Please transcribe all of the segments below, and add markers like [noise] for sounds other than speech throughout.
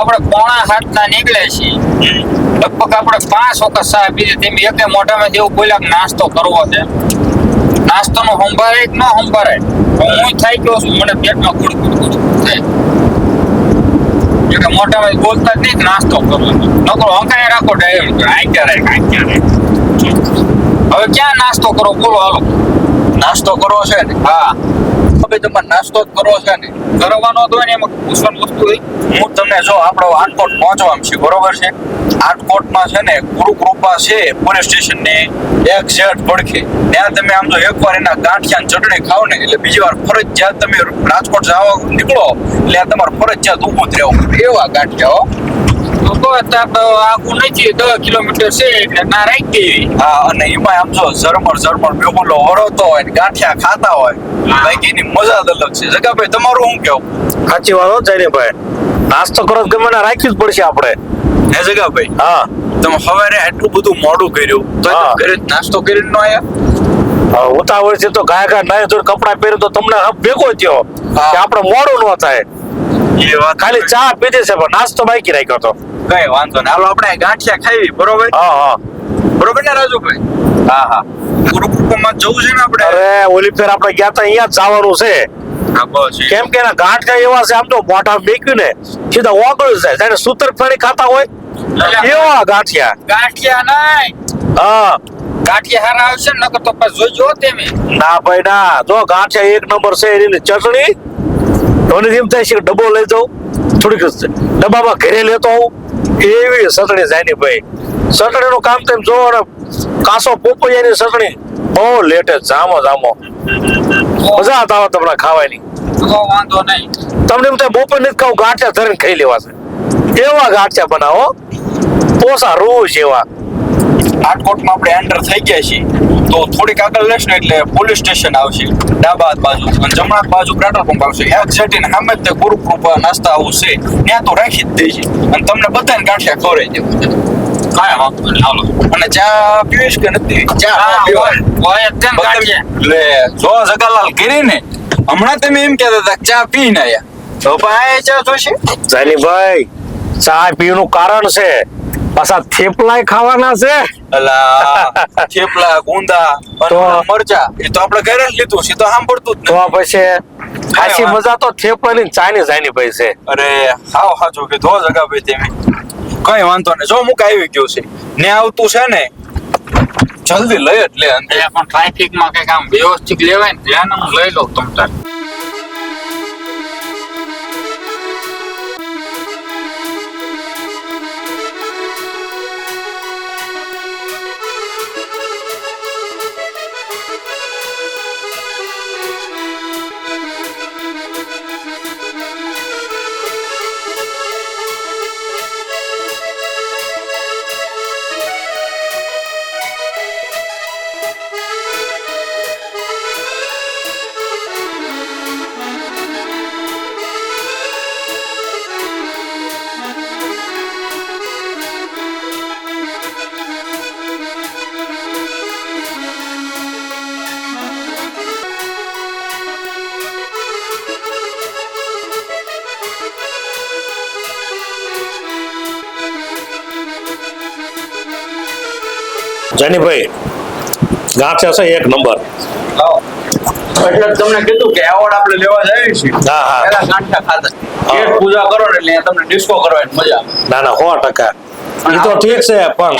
આપણે પોણા હાથ ના નીકળે છીએ. લગભગ આપણે પાંચ વખત સાહેબ પીધી તેમ એકે મોઢામાં જેવું બોલ્યા નાસ્તો કરવો છે. નાસ્તો નો કે ન સંભાળે? હું થાય ગયો છું, મને પેટમાં ગુડ ગુડ થાય એટલે મોઢામાં બોલતા જ નહીં નાસ્તો કરવો નકરો હંકાય રાખો ડાયરેક્ટ આંક્યા રહે આંક્યા રહે હવે ક્યાં નાસ્તો કરો બોલો હાલો. નાસ્તો કરવો છે ને? હા. હવે તમારે નાસ્તો જ કરવો છે ને? કરવાનો તો ને એમાં પૂછવાની વસ્તુ હોય. હું તમને જો આપણો આટકોટ પહોંચવાનું છે, બરોબર છે? આટકોટમાં છે ને ગુરુકૃપા છે, પોલીસ સ્ટેશનની એક શેઠ પડખે. ત્યાં તમે આમ જો એકવાર એના ગાંઠિયા ચટણી ખાવ ને, એટલે બીજી વાર ફરજિયાત તમે રાજકોટ જવા નીકળો, એટલે આ તમારે ફરજિયાત ઊભું જ રહેવું. એવા ગાંઠિયા હો તો તો આખું નથી દસ કિલોમીટર છે એટલે ના રાખી દેવી હા અને એમાં આમ જો ઝરમર ઝરમર બેગુલો વળતો હોય ને ગાંઠિયા ખાતા હોય. બાકી મજા જ અલગ છે. જગાભાઈ તમારું શું કેવું? સાચી વાત હો ભાઈ નાસ્તો કરો તો ગમે ના રાખવી જ પડશે આપણે. હે જગાભાઈ? હા. તમે સવારે આટલું બધું મોડું કર્યું. તો ઘરે નાસ્તો કરીને નો આવ્યા ઉતાવળ છે તો ગાય ગાય નાય જોડે કપડા પહેરે તો તમને ભેગો થયો કે આપણે મોડું ન થાય. ખાલી ચા પીધી છે પણ નાસ્તો બાકી રાખ્યો તો. કઈ વાંધો નહીં. હાલો આપણે ગાંઠિયા ખાવી બરોબર? હા હા. બરોબર ને રાજુભાઈ? હા હા. ગુરુકુટુંબમાં જવું છે ને આપણે? અરે ઓલી ફેર આપણે ગયા તા અહીંયા જવાનું છે. કેમ કે એના ગાંઠિયા એવા છે આમ તો મોટા મેક્યું ને સીધા ઓગળ જાય જાણે સૂતર ફેણી ખાતા હોય. એવા ગાંઠિયા? ગાંઠિયા નહીં. હા. ગાંઠિયા હારા આવશે ને નકર તો પછી જોજો તમે. ના ભાઈ ના. જો ગાંઠિયા એક નંબર છે એની ચટણી. મને એમ થાય છે ડબ્બો લઈ જાઉં. થોડીક ડબ્બામાં ઘરે લેતો આવું. એવી સટણી જાય ને ભાઈ. સટણીનું કામ તેમ જોવો ને કાસો પોપૈયાની ચટણી. બહુ લેટે જામો જામો. મજા આવે તમને ખાવાની. વાંધો નહીં. તમને એમ થાય બપોર નથી ખાવ ગાંઠિયા ધરીને ખાઈ લેવા છે. એવા ગાંઠિયા બનાવો. પોસા રોજ જેવા. રાજકોટમાં આપણે એન્ટર થઈ ગયા છીએ. તો થોડીક આગળ લેશ ને એટલે પોલીસ સ્ટેશન આવશે. ડાબા બાજુ અને જમણા બાજુ પેટ્રોલ પંપ આવશે. એક્ઝેક્ટ સામે તે ગુરુકૃપા નાસ્તા હાઉસ છે. ત્યાં તો રાખી જ દેજે. અને તમને બધાને ગાંઠિયા ખવડાવી દેવું કાંઈ વાંધો નહીં. હાલો. અને ચા પીવીશ કે નથી? ચા જ લે જગાલાલ કરી ને હમણાં તમે એમ કહેતા હતા ચા પી ને આયા. તો ભાઈ ચા જોશે? જાનીભાઈ ચા પીવાનું કારણ છે. પાછા થેપલાય ખાવાના છે? અલા [laughs] થેપલા ગુંદા તો- મરચા એ તો આપણે ઘરે જ લીધું છે તો સાંભળતું જ તો પછી ખાસી મજા તો થેપલાની ને ચાની જાની ભાઈ છે. અરે હાવ હાચું કે ધો જગા ભાઈ તમે. કઈ વાંધો નહીં જો મુક આવી ગયું છે. ને આવતું છે ને જલ્દી લઈ જ લે ટ્રાફિકમાં પણ કંઈક આમ વ્યવસ્થિત લેવાય ને ધ્યાન હું લઈ લઉં તમ તાર. જાનીભાઈ ગાંઠ છે એક નંબર. એટલે તમને કીધું કે એવોર્ડ આપણે લેવા જઈએ છીએ. હા, હા. પહેલા ગાંઠિયા ખાધા. હા. પૂજા કરો એટલે તમને ડિસ્કો કરવાની મજા ના ના સો ટકા. એ તો ઠીક છે પણ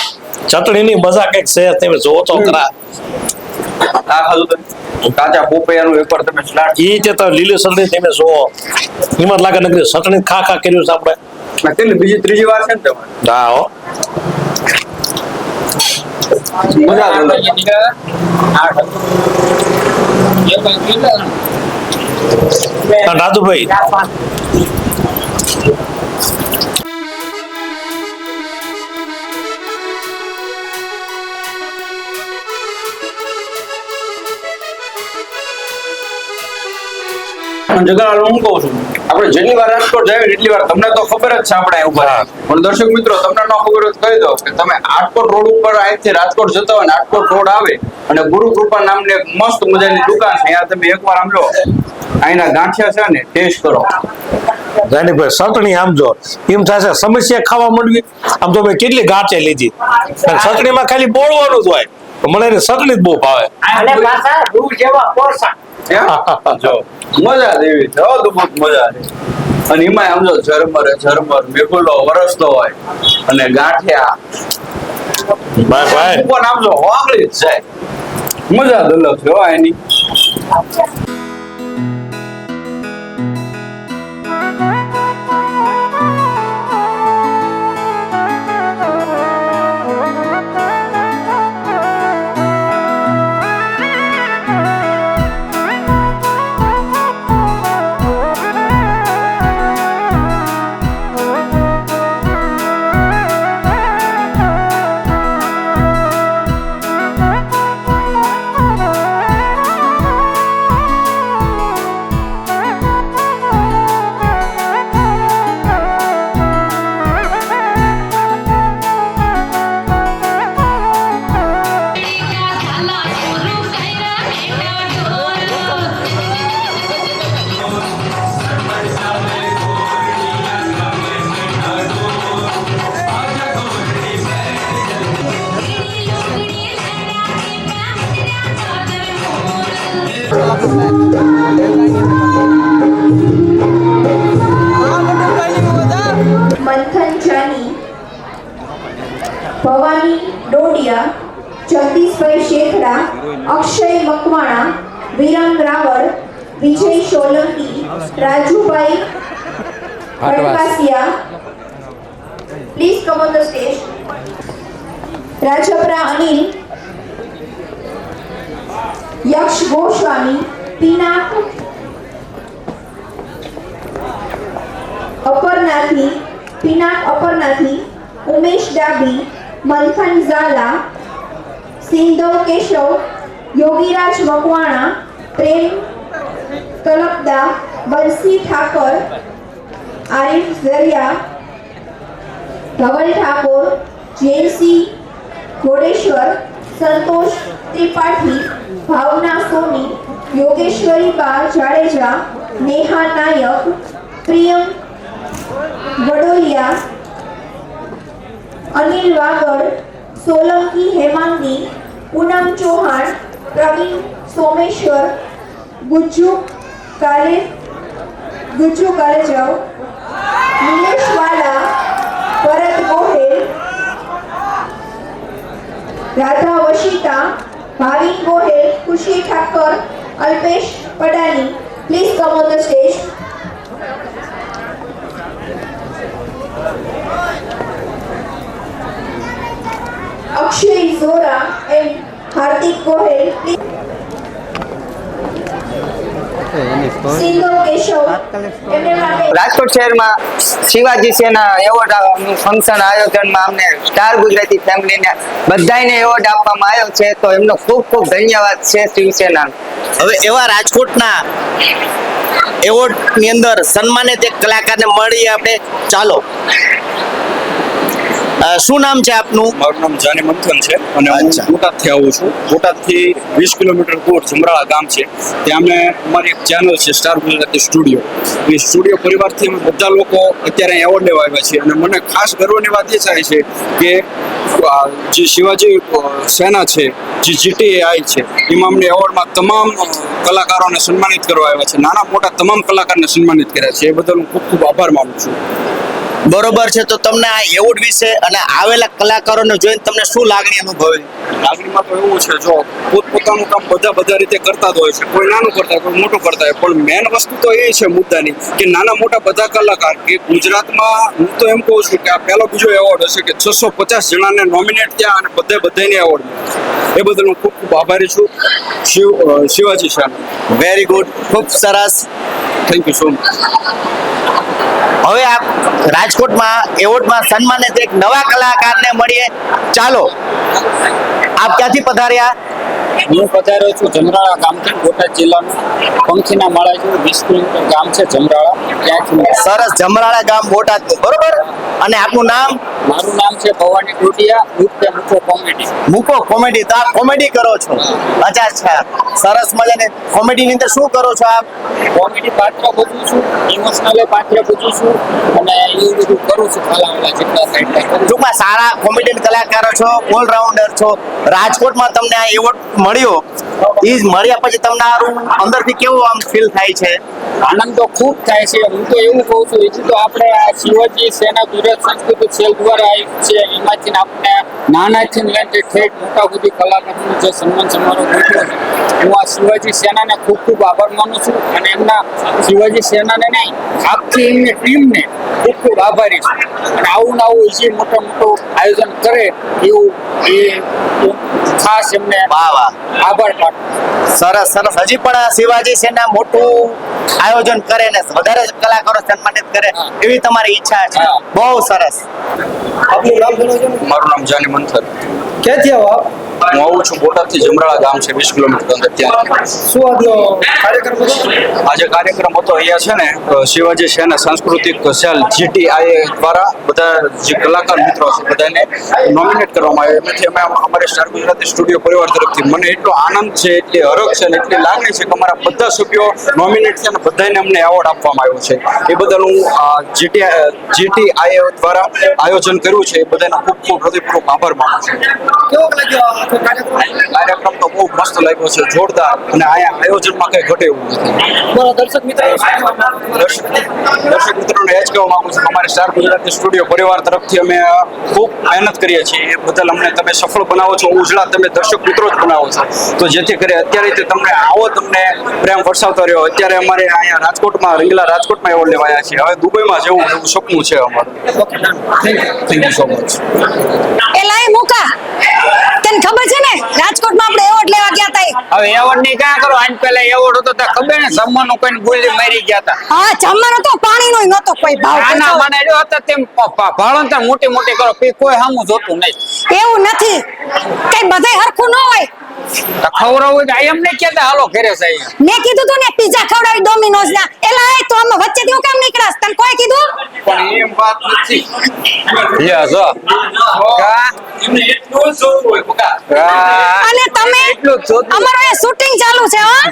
ચટણીની મજા કંઈક છે તમે જોવો તો ખરા આ ખાધું તમે. કાચા પોપૈયાનું એકવાર તમે સ્લાટ ઈ તે તો લીલી તમે એમાં લાગે નકરી ચટણી ખા ખા કર્યું છે આપણે. કેટલી બીજી ત્રીજી વાર છે ને તમારે? હા હો. મજા આવે અને રાજુભાઈ. જગાડ હું કહું છું? આપણે જેટલી વાર રાજકોટ જાય એટલી વાર તમને તો ખબર જ છે આપણે ઉપર પણ દર્શક મિત્રો તમને ન ખબર હોય કહી દો કે તમે આટકોટ રોડ ઉપર અહીંથી રાજકોટ જતા હોય ને આટકોટ રોડ આવે અને ગુરુ કૃપા નામની એક મસ્ત મજાની દુકાન છે. ત્યાં તમે એકવાર આમ લો અહીંના ગાંઠિયા છે ને ટેસ્ટ કરો. આમ જો એમ થશે સમસ્યા ખાવા મળવી. આમ તો મેં કેટલી ગાંઠે લીધી. અને ચટણીમાં ખાલી બોળવાનું જ હોય. તો મને એની જ બહુ ભાવે. જો. મજા જ એવી છે અદભુત મજા છે. અને એમાં આમ જો ઝરમર ઝરમર. મેઘુલો વરસતો હોય અને ગાંઠિયા. ભાઈ ભાઈ. ઉપર આમ જો હોગળી જ જાય. મજા અલગ છે એની Jagdishbhai Shekhada Akshay Makwana Viram Raval Vijay Solanki Rajubhai Bhatkasiya please come on the stage Rajpara Anil Yaksh Goswami Pinak Aparnathi Pinak Aparnathi Umesh Dabhi Malkhan Jhala Sindhav Keshav, Yogiraj Makwana, Prem Talpada Bansi Thakar, Arif Zariya, Dhaval Thakor Jelsi Ghodeshwar, Santosh Tripathi, Bhavna Soni, Yogeshwari Ba Jadeja, Neha નાયક, પ્રિયમ વડોલિયા, અનિલ વાગડ, સોલંકી હેમાંગી પૂનમ ચૌહાણ, પ્રવીણ સોમેશ્વર, ગુજ્જુ કાલે ગુજ્જુ કાલેજાવ નિલેશ વાલા, ભરત Gohil, Radha Vashita Bhavin Gohel, Khushi Thakar, Alpesh Padani. Please come on the stage Akshay Zora and Hardik Gohel Rajkot શહેરમાં શિવાજી સેના award function આયોજનમાં અમને star Gujarati ફેમિલીને બધાને award આપવામાં આવ્યો છે તો એમનો ખૂબ ખૂબ ધન્યવાદ છે શિવસેના. હવે એવા રાજકોટના એવોર્ડની અંદર સન્માનિત એક કલાકારને મળી આપણે. ચાલો. શું નામ છે આપનું? મારું નામ જાની મંથન છે અને હું. બોટાદથી આવું છું. બોટાદથી વીસ કિલોમીટર દૂર જમરાળા ગામ છે. ત્યાં અમે અમારી એક ચેનલ છે સ્ટાર ગુજરાતી સ્ટુડિયો એ સ્ટુડિયો પરિવારથી અમે બધા લોકો અત્યારે એવોર્ડ લેવા આવ્યા છીએ. અને મને ખાસ ગર્વની વાત એ થાય છે કે જે શિવાજી સેના છે જે જીટીઆઈ છે એમાં અમને એવોર્ડમાં તમામ કલાકારોને સન્માનિત કરવા આવ્યા છે. નાના મોટા તમામ કલાકારને સન્માનિત કર્યા છે. એ બદલ હું ખૂબ ખૂબ આભાર માનું છું. બરોબર છે તો તમને આ એવોર્ડ વિશે અને આવેલા કલાકારોને જોઈને તમને શું લાગણી અનુભવે? લાગણીમાં તો એવું છે જો પોતપોતાનું કામ બધા બધા રીતે કરતા જ હોય છે કોઈ નાનું કરતા હોય કોઈ મોટું કરતા હોય પણ મેન વસ્તુ તો એ છે મુદ્દાની કે નાના મોટા બધા કલાકાર કે ગુજરાતમાં હું તો એમ કહું છું કે આ પહેલો બીજો એવોર્ડ હશે કે છસો પચાસ જણાને નોમિનેટ થયા અને બધે બધાને એવોર્ડ એ બદલ હું ખૂબ ખૂબ આભારી છું. શિવ શિવાજી શાહ. વેરી ગુડ ખૂબ સરસ. થેન્ક યુ સો મચ હવે આપ રાજકોટમાં એવોર્ડમાં સન્માનિત એક નવા કલાકારને મળીએ. ચાલો આપ ક્યાંથી પધાર્યા? હું પધાર્યો છું જમરાળા ગામથી બોટાદ જિલ્લાનું પંખીના માળા જેવું વીસ કિલોમીટર ગામ છે જમરાળા. ત્યાંથી સરસ જમરાળા ગામ બોટાદ બરોબર? અને આપનું નામ? મારું નામ છે ભવાની ડોડિયા મુખ્ય મુખો કોમેડી. મુખો કોમેડી તો આપ કોમેડી કરો છો. અચ્છા અચ્છા. સરસ મજાની કોમેડી ની અંદર શું કરો છો આપ? કોમેડી પાત્ર ભજવું છું ઇમોશનલ પાત્ર ભજવું છું અને એ બધું કરું છું ખાલાવાલા જેટલા સાઈડ ટૂંકમાં સારા કોમેડિયન કલાકારો છો ઓલરાઉન્ડર છો. રાજકોટમાં તમને આ એવોર્ડ મળ્યો એ મળ્યા પછી તમને અંદરથી કેવું આમ ફીલ થાય છે? આનંદ તો ખૂબ થાય છે. હું તો એવું કહું છું હજી તો આપણે આ શિવાજી સેના ગુજરાત સંસ્કૃતિ સેલ દ્વારા આવ્યું છે. એમાંથી આપણે નાનાથી લઈને ઠેઠ મોટા સુધી કલાકારોનું જે સન્માન સમારોહ ગોઠવ્યો છે હું આ શિવાજી સેનાને ખૂબ ખૂબ આભાર માનું છું અને એમના શિવાજી સેનાને નહીં આખી એમની ટીમને ખૂબ ખૂબ આભારી છું. અને આવું ને આવું હજી મોટો મોટું આયોજન કરે એવું એ ખાસ એમને આભાર સરસ સરસ. હજી પણ આ શિવાજી સેના મોટું આયોજન કરે ને વધારે કલાકારો સન્માનિત કરે એવી તમારી ઈચ્છા છે. બહુ સરસ. મારું નામ જાની મંથર. ક્યાંથી આવો આપ? હું આવું છું બોટાદથી જમરાળા ગામ છે વીસ કિલોમીટર અંદર ત્યાં. શું આજનો કાર્યક્રમ હતો? આજે કાર્યક્રમ હતો અહીંયા છે ને શિવાજી શિવાજી સેના સાંસ્કૃતિક સેલ જીટીઆઈ દ્વારા બધા જે કલાકાર મિત્રો છે બધાને નોમિનેટ કરવામાં આવ્યો. એમાંથી અમે અમારે સ્ટાર ગુજરાતી સ્ટુડિયો પરિવાર તરફથી. મને એટલો આનંદ છે એટલી હરખ છે અને એટલી લાગણી છે કે અમારા બધા સભ્યો નોમિનેટ છે અને બધાને અમને એવોર્ડ આપવામાં આવ્યો છે. એ બદલ હું જીટી જીટીઆઈ દ્વારા આયોજન કર્યું છે. એ બધાનો ખૂબ ખૂબ હૃદયપૂર્વક આભાર માનું છું. કેવો લાગ્યો આખો કાર્યક્રમ. તો બહુ મસ્ત લાગ્યો છે જોરદાર. અને અહીંયા આયોજનમાં કઈ ઘટે એવું નથી. દર્શક મિત્રો. દર્શક દર્શક મિત્રોને એ જ કહેવા માંગુ છું અમારે સ્ટાર ગુજરાતી સ્ટુડિયો પરિવાર તરફથી અમે ખૂબ મહેનત કરીએ છીએ. એ બદલ અમને તમે સફળ બનાવો છો ઉજળા તમે દર્શક મિત્રો જ બનાવો છો. તો જેથી કરી અત્યારે તે તમને આવો તમને પ્રેમ વરસાવતો રહ્યો અત્યારે અમારે અહીંયા રાજકોટમાં રંગીલા રાજકોટમાં એવોર્ડ લેવાયા છે હવે દુબઈમાં જવું એવું સપનું છે અમારું. થેન્ક યુ સો મચ એલાય મુકા. તને ખબર છે ને? રાજકોટમાં આપણે એવોર્ડ લેવા ગયા હતા હવે એવોર્ડની ક્યાં કરો? આજ પેલા એવોર્ડ હતો તો ખબર ને જમવાનું કોઈ ભૂલી મારી ગયા હતા હા જમવાનો તો પાણીનો નતો કોઈ ભાવ. ના મને જો હતા તેમ ભાળો ને મોટી મોટી કરો. પી કોઈ સામું જોતું નહીં. એવું નથી. કઈ બધે હરખું ન હોય. તો ખવડાવું તો એમ નહીં કેતા હાલો ઘરે સાહેબ મેં કીધું તું ને પીઝા ખવડાવી ડોમિનોઝ ના. એલા એ તો આમાં વચ્ચેથી હું કેમ નીકળાસ તને કોઈ કીધું? પણ એમ વાત નથી. જો. કા? એમને એટલું જોવું હોય? અને તમે અમારો એ શૂટિંગ ચાલુ છે હા.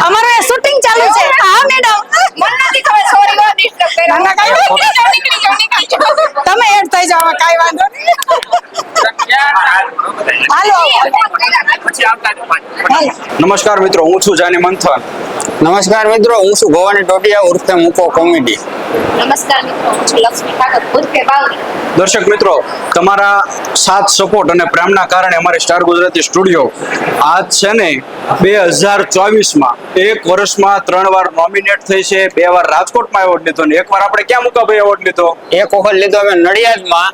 અમારો એ શૂટિંગ ચાલુ છે. હા મેડમ મને નથી ખબર સોરી ડિસ્ટર્બ કર્યો. તમે એડ થઈ જાવ કાઈ વાંધો નહીં. નમસ્કાર મિત્રો હું છું જાની મંથન. નમસ્કાર મિત્રો હું છું ભવાની ટોટિયા ઉર્ફે મૂકો કોમેડી. નમસ્કાર મિત્રો હું છું લક્ષ્મી ઠાકર ઉર્ફે બાવરી. દર્શક મિત્રો તમારા સાથ સપોર્ટ અને પ્રેમના કારણે અમારી સ્ટાર ગુજરાતી સ્ટુડિયો આજ છે ને બે હજાર ચોવીસમાં એક વર્ષમાં ત્રણ વાર નોમિનેટ થઈ છે બે વાર રાજકોટમાં એવોર્ડ લીધો ને એક વાર આપણે ક્યાં મુકાભાઈ એવોર્ડ લીધો? એક વખત લીધો અમે નડિયાદમાં.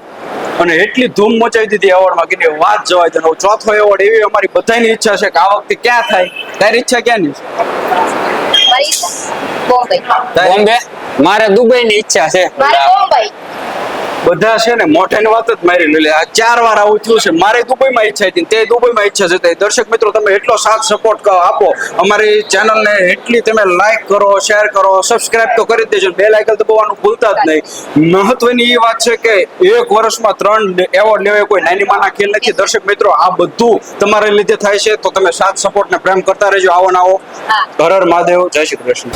અને એટલી ધૂમ મચાવી દીધી એવોર્ડમાં કે એની વાત જવાય તો ચોથો એવોર્ડ એવી અમારી બધાની ઈચ્છા છે કે આ વખતે ક્યાં થાય? તારી ઈચ્છા ક્યાંની છે? દુબઈ બોમ્બે. મારે દુબઈની ઈચ્છા છે. મારે બધા છે ને મોઢાની વાત જ મારી લે. આ ચાર વાર આવું થયું છે. મારે દુબઈમાં ઈચ્છા હતી તે દુબઈમાં ઈચ્છા છે. તે દર્શક મિત્રો તમે એટલો સાથ સપોર્ટ આપો. અમારી ચેનલને એટલી તમે લાઈક કરો શેર કરો સબસ્ક્રાઇબ તો કરી દેજો. બે લાઇકલ દબાવવાનું ભૂલતા જ નહીં. મહત્વની એ વાત છે કે એક વર્ષમાં ત્રણ એવોર્ડ લેવો કોઈ નાની માના ખેલ નથી. દર્શક મિત્રો આ બધું તમારા લીધે થાય છે. તો તમે સાથ સપોર્ટ ને પ્રેમ કરતા રહેજો. આવો ને આવો. હર હર મહાદેવ. જય શ્રી કૃષ્ણ.